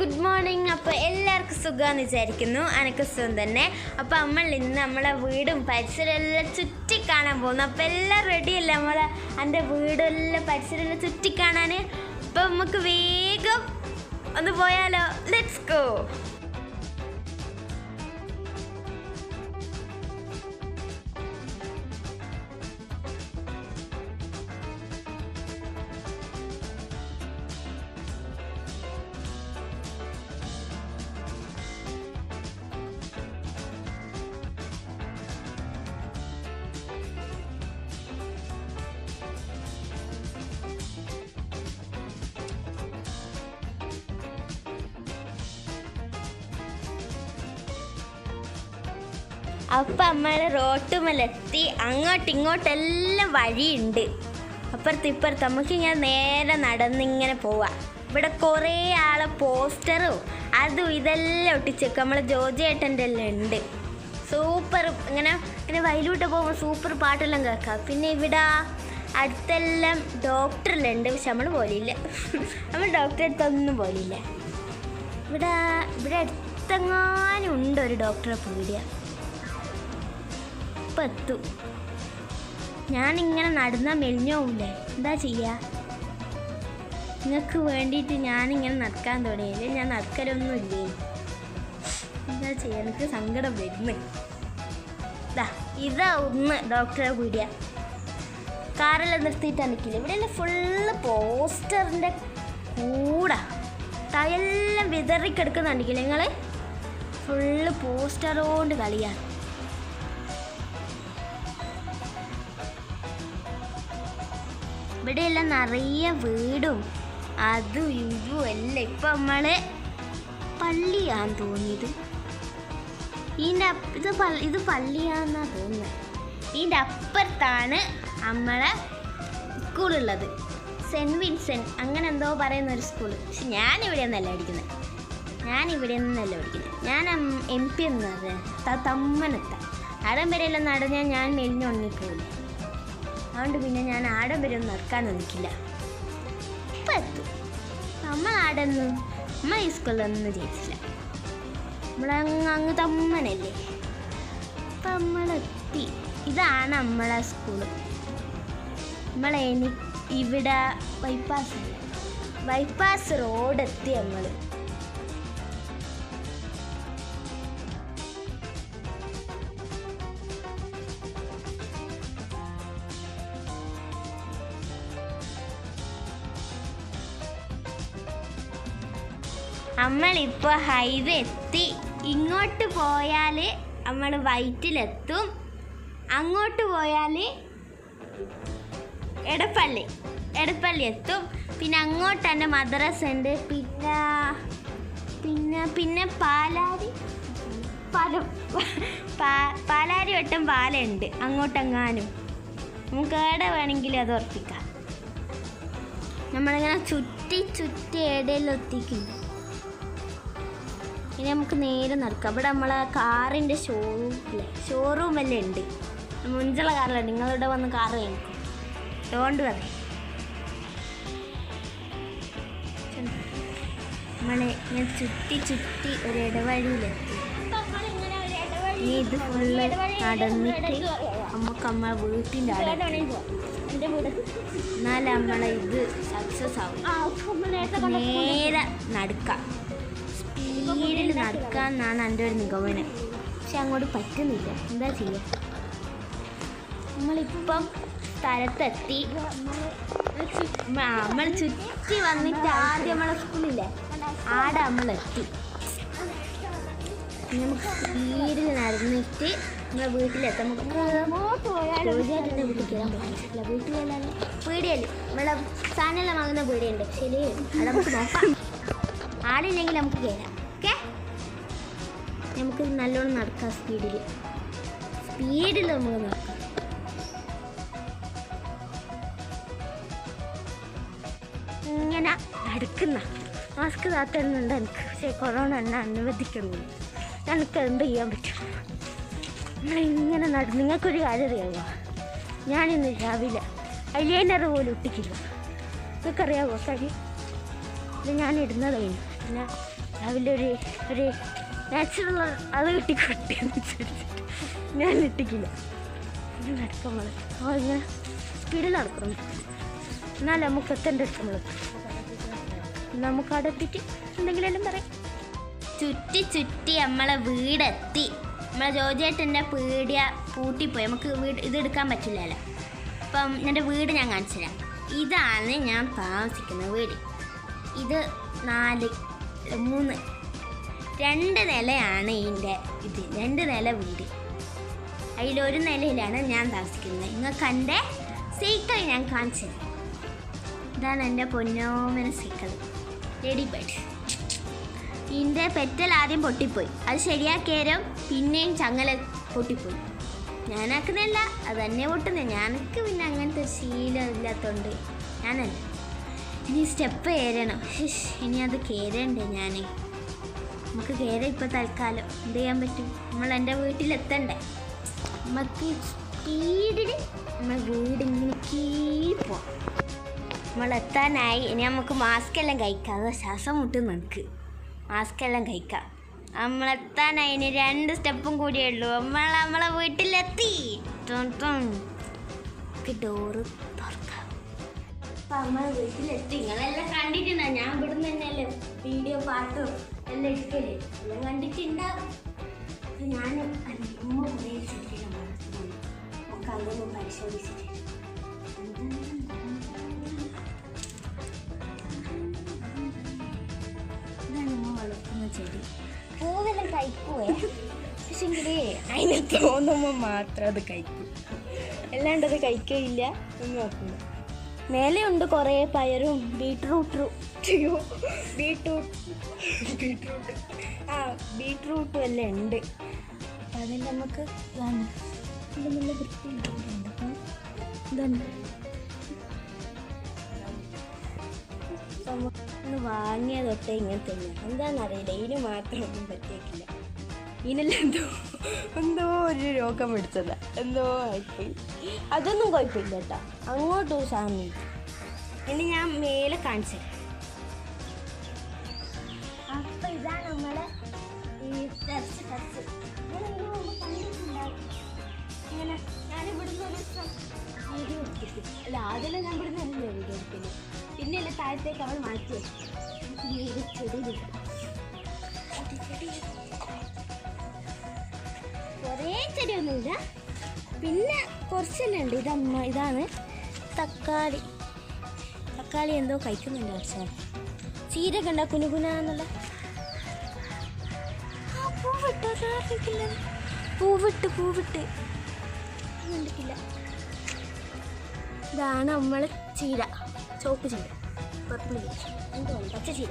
Good morning അപ്പോൾ എല്ലാവർക്കും സുഖമാണെന്ന് വിചാരിക്കുന്നു. എനിക്ക് സുഖം തന്നെ. അപ്പോൾ നമ്മൾ ഇന്ന് നമ്മളെ വീടും പരിസരം എല്ലാം ചുറ്റി കാണാൻ പോകുന്നു. അപ്പോൾ എല്ലാം റെഡിയല്ല നമ്മളെ? എന്റെ വീടെല്ലാം പരിസരം എല്ലാം ചുറ്റിക്കാണാൻ അപ്പോൾ നമുക്ക് വേഗം ഒന്ന് പോയാലോ. ലെറ്റ്സ് ഗോ അപ്പം അമ്മയുടെ റോട്ടുമലെത്തി. അങ്ങോട്ടും ഇങ്ങോട്ടെല്ലാം വഴിയുണ്ട്. അപ്പുറത്ത് ഇപ്പുറത്ത് നമുക്ക് ഇങ്ങനെ നേരെ നടന്നിങ്ങനെ പോവാം. ഇവിടെ കുറേ ആളെ പോസ്റ്ററും അതും ഇതെല്ലാം ഒട്ടിച്ചേക്കും. നമ്മളെ ജോജി ഏട്ടന്റെ എല്ലാം ഉണ്ട്. സൂപ്പർ. ഇങ്ങനെ ഇങ്ങനെ വയലൂട്ട് പോകുമ്പോൾ സൂപ്പർ പാട്ടെല്ലാം കേൾക്കാം. പിന്നെ ഇവിടെ അടുത്തെല്ലാം ഡോക്ടറെല്ലാം ഉണ്ട്. പക്ഷെ നമ്മൾ പോലില്ല. നമ്മൾ ഡോക്ടറെ അടുത്തൊന്നും പോലില്ല. ഇവിടെ ഇവിടെ അടുത്തെങ്ങാനും ഉണ്ട് ഒരു ഡോക്ടറെ പീടിയ ഇപ്പം എത്തും ഞാനിങ്ങനെ നടന്നാൽ മെലിഞ്ഞോവില്ലേ എന്താ ചെയ്യുക നിങ്ങൾക്ക് വേണ്ടിയിട്ട് ഞാനിങ്ങനെ നടക്കാൻ തുടങ്ങിയില്ലേ? ഞാൻ നടക്കലൊന്നുമില്ലേ? എന്താ ചെയ്യുക എനിക്ക് സങ്കടം വരുന്നു. ദാ ഇതാ ഒന്ന് ഡോക്ടറെ പീടിയ കാറെല്ലാം നിർത്തിയിട്ടാണ് നിൽക്കില്ല ഇവിടെയെല്ലാം ഫുള്ള് പോസ്റ്ററിന്റെ കൂടെ. തയെല്ലാം വിതറിക്കെടുക്കുന്നുണ്ടെങ്കിൽ നിങ്ങൾ ഫുള്ള് പോസ്റ്ററോണ്ട് കളിയാണ് ഇവിടെയെല്ലാം നിറയെ വീടും അതും ഇതും എല്ലാം ഇപ്പം നമ്മൾ പള്ളിയാന്ന് തോന്നിയത്. ഇതിന്റെ ഇത് ഇത് പള്ളിയാന്നാ തോന്നുന്നത്. ഇതിന്റെ അപ്പുറത്താണ് നമ്മളെ സ്കൂളുള്ളത്. സെന്റ് വിൻസെന്റ് അങ്ങനെ എന്തോ പറയുന്ന ഒരു സ്കൂൾ പക്ഷെ ഞാൻ ഇവിടെ ഒന്നല്ല പഠിക്കുന്നത്. ഞാൻ ഇവിടെ നിന്നല്ല പഠിക്കുന്നത്. ഞാൻ എം പി എന്ന് പറയുന്നത് തമ്മനത്ത. അടം വരെയെല്ലാം നടന്നാൽ ഞാൻ മെലിഞ്ഞുണങ്ങിപ്പോയില്ല അതുകൊണ്ട് പിന്നെ ഞാൻ ഒന്നും നടക്കാൻ നിൽക്കില്ല ഇപ്പം എത്തും. നമ്മൾ ആടൊന്നും നമ്മൾ ഈ സ്കൂളിലൊന്നും ജയിച്ചില്ല നമ്മളങ്ങ് അങ്ങ് തമ്മനല്ലേ? അപ്പം നമ്മളെത്തി ഇതാണ് നമ്മളെ സ്കൂൾ നമ്മളെ ഇവിടെ ബൈപ്പാസ് ബൈപ്പാസ് റോഡ് എത്തി നമ്മൾ നമ്മളിപ്പോൾ ഹൈവേ എത്തി. ഇങ്ങോട്ട് പോയാൽ നമ്മൾ വൈറ്റിലെത്തും അങ്ങോട്ട് പോയാൽ എടപ്പള്ളി എടപ്പള്ളി എത്തും. പിന്നെ അങ്ങോട്ട് തന്നെ മദ്രസ ഉണ്ട് പിന്നെ പിന്നെ പിന്നെ പാലാരി പാലം പാലാരി വട്ടം പാലുണ്ട് അങ്ങോട്ടെങ്ങാനും. നമുക്ക് എവിടെ വേണമെങ്കിലും അത് ഉറപ്പിക്കാം. നമ്മളിങ്ങനെ ചുറ്റി ചുറ്റി എവിടെയെല്ലാം എത്തിക്കുന്നു ഇനി നമുക്ക് നേരെ നടക്കാം. ഇവിടെ നമ്മളെ കാറിന്റെ ഷോറൂം അല്ലേ ഷോറൂം എല്ലാം ഉണ്ട്. മുഞ്ചുള്ള കാറിലാണ്. നിങ്ങളിവിടെ വന്ന് കാർ കഴിക്കും അതുകൊണ്ട് വരെ നമ്മളെ ഇങ്ങനെ ചുറ്റി ചുറ്റി ഒരു ഇടവഴിയിലെത്തി. ഇനി ഇത് ഫുള്ള് നടന്നിട്ട് നമുക്ക് നമ്മളെ വീട്ടിന്റെ അവിടെ എന്നാലും നമ്മളെ ഇത് സക്സസ് ആവും. നേരെ നടക്കാം. സ്പീഡിൽ നടക്കാമെന്നാണ് എന്റെ ഒരു നിഗമനം. പക്ഷെ അങ്ങോട്ട് പറ്റുന്നില്ല. എന്താ ചെയ്യുക നമ്മളിപ്പം സ്ഥലത്തെത്തി. നമ്മൾ ചുറ്റി വന്നിട്ട് ആദ്യം നമ്മളെ സ്കൂളില്ലേ? ആടെ നമ്മളെത്തി. എത്തി നമുക്ക് സ്പീഡിൽ നടന്നിട്ട് നമ്മളെ വീട്ടിലെത്താം. നമുക്ക് ജോലിയായിട്ടുണ്ട് വീട്ടിൽ കയറാൻ പറ്റില്ല വീട്ടിലെല്ലാം പേടിയല്ല? നമ്മളെ സാധനമെല്ലാം വാങ്ങുന്ന പീടിയുണ്ട്. ശരി അവിടെ നമുക്ക് നോക്കാം. ആടില്ലെങ്കിൽ നമുക്ക് കയറാം. നമുക്ക് നല്ലോണം നടക്കാം സ്പീഡിൽ സ്പീഡിൽ നമുക്ക് നടക്കാം. ഇങ്ങനെ നടക്കുന്ന മാസ്ക് താത്തരുന്നുണ്ട് എനിക്ക് പക്ഷേ കൊറോണ എന്നെ അനുവദിക്കുന്നില്ല എനിക്ക് എന്ത് ചെയ്യാൻ പറ്റും? നമ്മളിങ്ങനെ നട നിങ്ങൾക്കൊരു കാര്യം അറിയാമോ ഞാനിന്ന് രാവിലെ ഐലൈനർ പോലും ഒട്ടിക്കില്ല. നിങ്ങൾക്കറിയാമോ കഴി ഇത് ഞാൻ ഇടുന്നതായിരുന്നു പിന്നെ രാവിലെ ഒരു ഒരു നാച്ചുറൽ അത് കിട്ടി എന്ന് വിചാരിച്ചിട്ട് ഞാൻ ഇട്ടിക്കില്ല. ഇത് നടക്കാം നമ്മൾ അപ്പോൾ ഇങ്ങനെ സ്പീഡിൽ നടക്കണം. എന്നാലും നമുക്ക് എത്തേണ്ട നമ്മൾ നമുക്ക് അവിടെ എത്തിയിട്ട് എന്തെങ്കിലും പറയാം. ചുറ്റി ചുറ്റി നമ്മളെ വീടെത്തി. നമ്മളെ ജോജേട്ടന്റെ പീടിയ പൂട്ടിപ്പോയി. നമുക്ക് വീട് ഇത് എടുക്കാൻ പറ്റില്ലല്ലോ. അപ്പം എന്റെ വീട് ഞാൻ കാണിച്ചു ഇതാണ് ഞാൻ താമസിക്കുന്ന വീട്. ഇത് നാല് മൂന്ന് രണ്ട് നിലയാണ് ഇതിന്റെ ഇത്. രണ്ട് നില വീട്. അതിലൊരു നിലയിലാണ് ഞാൻ താമസിക്കുന്നത്. നിങ്ങൾക്ക് എന്റെ സൈക്കിൾ ഞാൻ കാണിച്ചു ഇതാണ് എന്റെ പൊന്നോമന സൈക്കിൾ. റെഡി ബേഡ് ഇതിന്റെ പെറ്റൽ ആദ്യം പൊട്ടിപ്പോയി. അത് ശരിയാക്കിയാലും പിന്നെയും ചങ്ങല പൊട്ടിപ്പോയി. ഞാനാക്കുന്നില്ല അത് തന്നെ പൊട്ടുന്നത്. ഞാനക്ക് പിന്നെ അങ്ങനത്തെ ഒരു ശീലം ഇല്ലാത്തതുകൊണ്ട് ഞാനല്ല. ഇനി സ്റ്റെപ്പ് കയറണം ഇനി അത് കയറണ്ടേ ഞാൻ നമുക്ക് കയറി ഇപ്പോൾ തൽക്കാലം. എന്ത് ചെയ്യാൻ പറ്റും? നമ്മൾ എന്റെ വീട്ടിലെത്തണ്ടേ? നമുക്ക് സ്പീഡിൽ നമ്മൾ വീടിങ്ങനെ കീപ്പോ നമ്മളെത്താനായി ഇനി നമുക്ക് മാസ്ക് എല്ലാം കഴിക്കാം. അത് ശ്വാസം മുട്ടും നമുക്ക്. മാസ്ക് എല്ലാം കഴിക്കാം. നമ്മളെത്താനായി ഇനി രണ്ട് സ്റ്റെപ്പും കൂടിയേ ഉള്ളൂ. നമ്മൾ നമ്മളെ വീട്ടിലെത്തി. ഡോറ് തുറക്കാം. അപ്പം നമ്മൾ വീട്ടിലെത്തി. നിങ്ങളെല്ലാം കണ്ടിട്ടുണ്ടോ? ഞാൻ ഇവിടുന്ന് തന്നെയല്ലേ വീഡിയോ പാട്ടും എല്ലാം എടുക്കൽ എല്ലാം കണ്ടിട്ടുണ്ടാവും. ഞാൻ ഉമ്മ കുറേ ശ്രദ്ധിക്കണം നമുക്ക് അതൊന്ന് പരിശോധിച്ചിട്ട്. ഇതാണ് ഉമ്മ വളർത്തുന്ന ചെടി. പൂവെല്ലാം കഴിക്കുവേ പക്ഷെങ്കിലേ അതിന് തോന്നുമ്പോൾ മാത്രം അത് കഴിക്കും അല്ലാണ്ട് അത് കഴിക്കില്ല എന്ന് മേലെ ഉണ്ട് കുറേ പയറും ബീട്രൂട്ടും. അയ്യോ ബീട്രൂട്ട്. ബീട്രൂട്ട്. ആ ബീട്രൂട്ട് എല്ലാം ഉണ്ട്. അപ്പം അതിൽ നമുക്ക് ഇതാണ്. ഇത് നല്ല വൃത്തി ഒന്ന് വാങ്ങിയ തൊട്ടേ ഇങ്ങനെ തന്നെ. എന്താണെന്നറിയില്ല ഇതിന് മാത്രം ഒന്നും പറ്റിയേക്കില്ല. ഇതിനെല്ലാം എന്തോ എന്തോ ഒരു രോഗം പിടിച്ചതാ. എന്തോ ആയിപ്പോയി. അതൊന്നും കുഴപ്പമില്ല കേട്ടോ. അങ്ങോട്ടും സാമി ഇനി ഞാൻ മേലെ കാണിച്ചു ഇതാണ് നമ്മുടെ ഈ ടെറസ് ടെറസ് ഇങ്ങനെ ഞാൻ ഇവിടുന്ന് ഒരു വീഡിയോ എടുത്തിട്ട് അല്ല ആദ്യം ഞാൻ ഇവിടുന്ന് തന്നെ വീഡിയോ എടുക്കുന്നത് പിന്നെ അല്ലേ താഴത്തേക്ക് അവൾ മാറ്റി വെച്ചു. ചെടി കുറേ ചെടിയൊന്നുമില്ല. പിന്നെ കുറച്ചെല്ലാം ഉണ്ട്. ഇതമ്മ ഇതാണ് തക്കാളി. തക്കാളി എന്തോ കഴിക്കുന്നുണ്ട് പക്ഷേ ചീരൊക്കെ കുനുകുന കുനുകുനാന്നുള്ള അറിയിക്കില്ല പൂവിട്ട് പൂവിട്ട്. കണ്ടിട്ടില്ല. ഇതാണ് നമ്മളെ ചീര. ചോപ്പ് ചീര. പത്തുമണി എന്തോ പച്ച ചീര.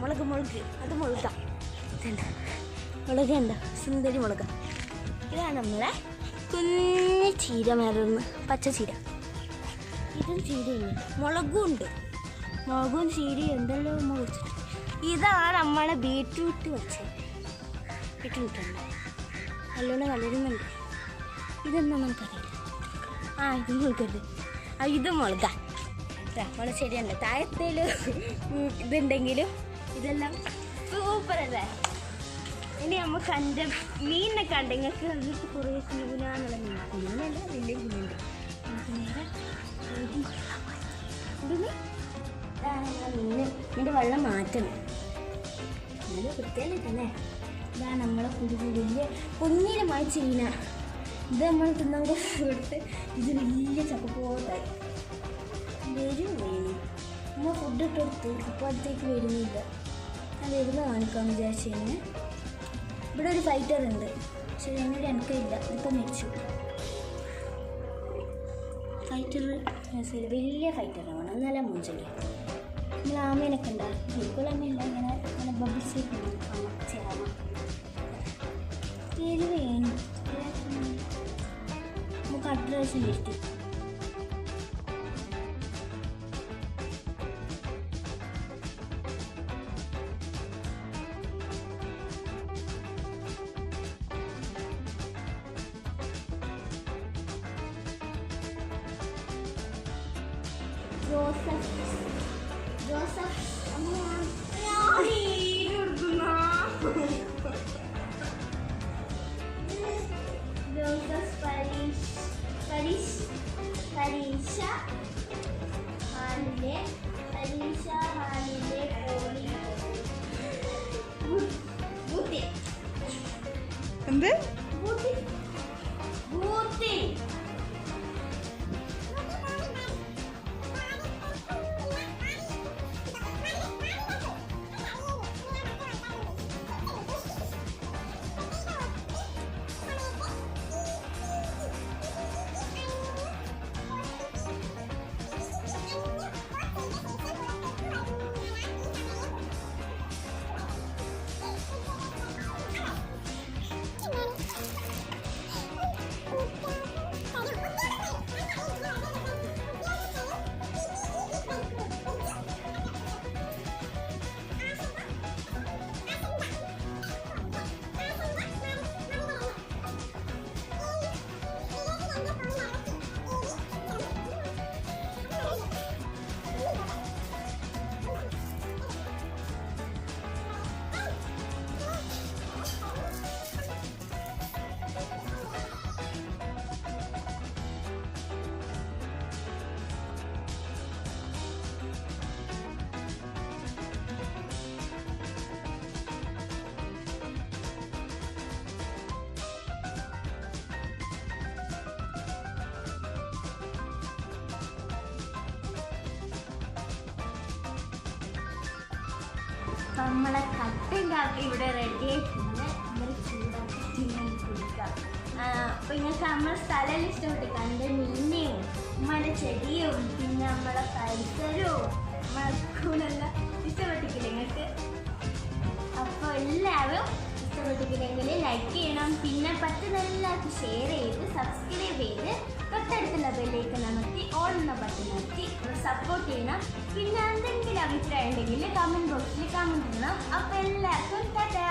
മുളക് മുളക്. അത് മുളക. ഇതണ്ട മുളക് ഉണ്ടോ സുന്ദരി മുളക. ഇതാണ് നമ്മളെ കുഞ്ഞു ചീര മരുന്ന് പച്ച ചീര. ഇതും ചീരയുണ്ട് മുളകും ഉണ്ട്. മുളകും ചീരയും എന്തെല്ലാം ഉമ്മ വെച്ചിട്ട്. ഇതാണ് നമ്മളെ ബീറ്റ്റൂട്ട് വെച്ചത്. ബീട്രൂട്ടുണ്ട് നല്ലോണം വളരുന്നുണ്ട് ഇതെന്താ നമുക്കറിയില്ല ആ ഇത് മുളകല്ലേ ആ ഇത് മുളക മുള ശരിയല്ല താഴത്തേൽ ഇതുണ്ടെങ്കിലും ഇതെല്ലാം സൂപ്പർ അല്ലേ ഇനി നമുക്ക് കണ്ട മീനിനെ കണ്ട് നിങ്ങൾക്ക് അതിനകത്ത് കുറേ കുഞ്ഞുകുഞ്ഞാന്നുള്ള മീൻ മീനല്ല വലിയ മീനുണ്ട് നമുക്ക് നേരെ മീന് ഇതിന്റെ വെള്ളം മാറ്റണം. നല്ല വൃത്തിയല്ലേ ഇതാണ് നമ്മളെ കുടി വലിയ ചീന. ഇത് നമ്മൾ തിന്നാൻ കൊടുത്ത് ഇത് വലിയ ചക്കപ്പോത്തായി വരും വേണം നമ്മൾ ഫുഡ് ഇട്ട് കൊടുത്ത് ഇപ്പോൾ അടുത്തേക്ക് വരുന്നില്ല. ഞാൻ വരുന്ന കാണിക്കാമെന്ന് വിചാരിച്ചു കഴിഞ്ഞാൽ ഇവിടെ ഒരു ഫൈറ്റർ ഉണ്ട്. പക്ഷെ എന്നോട് എനിക്കില്ല. ഇപ്പം മരിച്ചു. ഫൈറ്റർ വലിയ ഫൈറ്ററാണ് നല്ല മൂഞ്ചലി നമ്മൾ ആമേനൊക്കെ ഉണ്ടാകും ഇപ്പോൾ ആമയല്ല ഇങ്ങനെ ഇങ്ങനെ ബബിൾസ് ചേരാമ പേര് വേണം നമുക്ക് അഡ്രസ് എഴുതി പരീക്ഷ ഹാളിലെ പരീക്ഷ ഹാളിലെ കോണി എന്ത് നമ്മളെ കട്ടൻ കാപ്പി ഇവിടെ റെഡി ആയിട്ടുണ്ട് നമ്മൾ ചൂടാക്കി ഇങ്ങനെ കുടിക്കാം. ആ, അപ്പൊ നിങ്ങൾക്ക് നമ്മളെ സ്ഥലം ഇഷ്ടപ്പെട്ടു കണ്ട് മീനെയും നമ്മളെ ചെടിയും പിന്നെ നമ്മളെ പരിസരവും നമ്മളെ ഇഷ്ടപ്പെട്ടിട്ടില്ല നിങ്ങൾക്ക് അപ്പോൾ എല്ലാവരും ഇഷ്ടപ്പെട്ടിട്ടില്ലെങ്കിൽ ലൈക്ക് ചെയ്യണം. പിന്നെ പറ്റുന്ന എല്ലാവർക്കും ഷെയർ ചെയ്ത് സബ്സ്ക്രൈബ് ചെയ്ത് തൊട്ടടുത്തുള്ള ബെല്ലേക്ക് നമുക്ക് ഓൾ എന്ന ബട്ടൺ നോക്കി സപ്പോർട്ട് ചെയ്യണം. പിന്നെ എന്തെങ്കിലും അഭിപ്രായം ഉണ്ടെങ്കിൽ കമന്റ് ബോക്സിൽ കമന്റ് ചെയ്യണം അപ്പോൾ എല്ലാവർക്കും ടാറ്റാ.